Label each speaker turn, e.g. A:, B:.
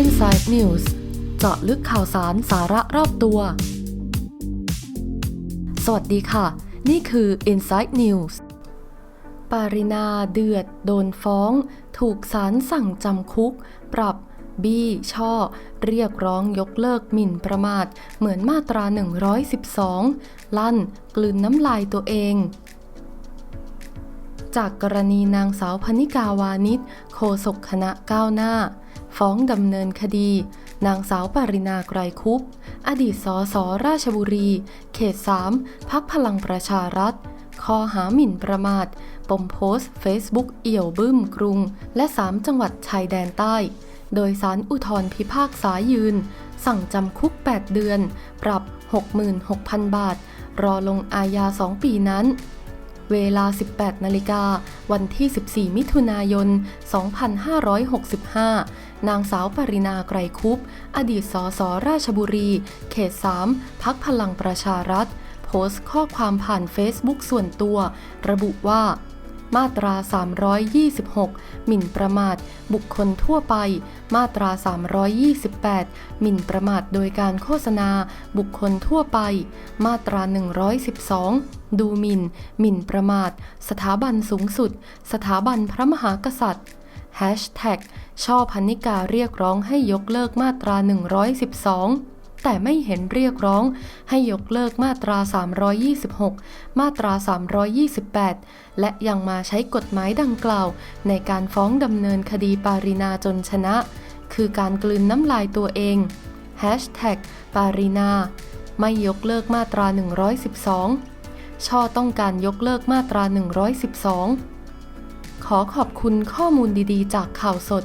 A: Inside News เจาะลึกข่าวสารสาระรอบตัว สวัสดีค่ะ นี่คือ Inside News ปารินาเดือด โดนฟ้อง ถูกศาลสั่งจำคุก ปรับ บี้ช่อ เรียกร้องยกเลิกหมิ่นประมาท เหมือนมาตรา 112 ลั่น กลืนน้ำลายตัวเอง จากกรณีนางสาวพนิกาวานิชโฆษกคณะก้าวหน้า ฟ้องดำเนินคดี นางสาวปรินาไกรคุป อดีตสสราชบุรี เขต 3 พักพลังประชารัฐ ข้อหาหมิ่นประมาท ปมโพสต์ Facebook เอี่ยวบึ้มกรุง และ 3 จังหวัดชายแดนใต้ โดยสารอุทธรพิพากษายืน สั่งจำคุก 8 เดือน ปรับ 66,000 บาท รอลงอาญา 2 ปีนั้น เวลา 18 นาฬิกา วันที่ 14 มิถุนายน 2565 นางสาวปรินาไกรคุป อดีตสสราชบุรี เขต 3 พักพลังประชารัฐ โพสต์ข้อความผ่านเฟซบุ๊กส่วนตัว ระบุว่า มาตรา 326 หมิ่นประมาท บุคคลทั่วไป มาตรา 328 หมิ่นประมาทโดยการโฆษณา บุคคลทั่วไป มาตรา 112 ดูหมิ่น หมิ่นประมาท สถาบันสูงสุด สถาบันพระมหากษัตริย์ช่อพันนิกาเรียกร้องให้ยกเลิกมาตรา 112 แต่ไม่เห็นเรียกร้อง ให้ยกเลิกมาตรา 326 มาตรา 328 และยังมาใช้กฎหมายดังกล่าว ในการฟ้องดำเนินคดีปารินาจนชนะ คือการกลืนน้ำลายตัวเอง ปารินาไม่ยกเลิกมาตรา 112 ช่อต้องการยกเลิกมาตรา 112 ขอขอบคุณข้อมูลดีๆ จากข่าวสด